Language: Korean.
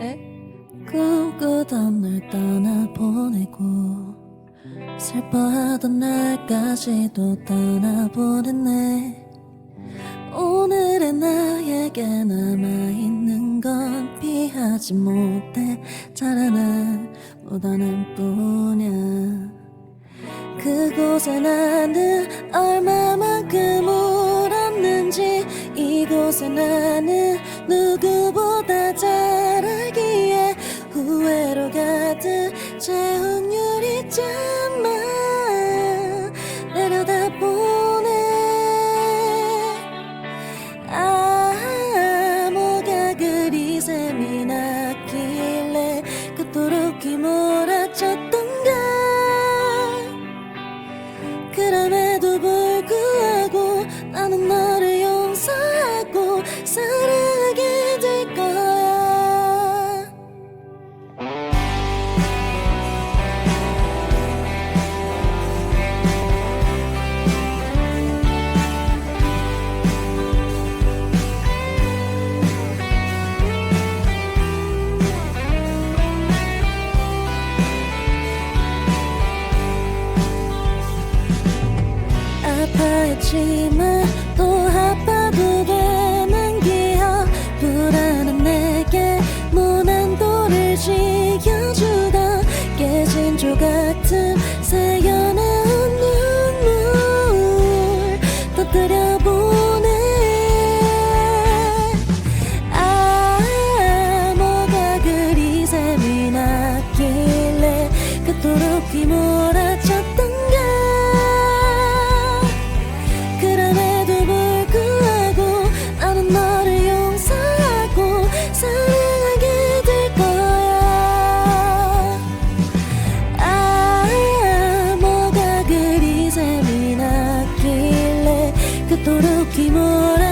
에? 꿈꾸던 날 떠나보내고 슬퍼하던 날까지도 떠나보냈네 오늘의 나에게 남아있는 건 피하지 못해 자라난 무단한 뿐이야 그곳에 나는 얼마만큼 울었는지 이곳에 나는 누구보다 잘 채운 유리잔만 내려다보네. 아 뭐가 그리 셈이 아파했지만 또 아파도 되는 기억 불안한 내게 무난도를 지켜주던 깨진 조각들 새어나온 눈물 터뜨려보네 아 뭐가 그리 셈이 났길래 그토록 휘몰아 뭐가 그리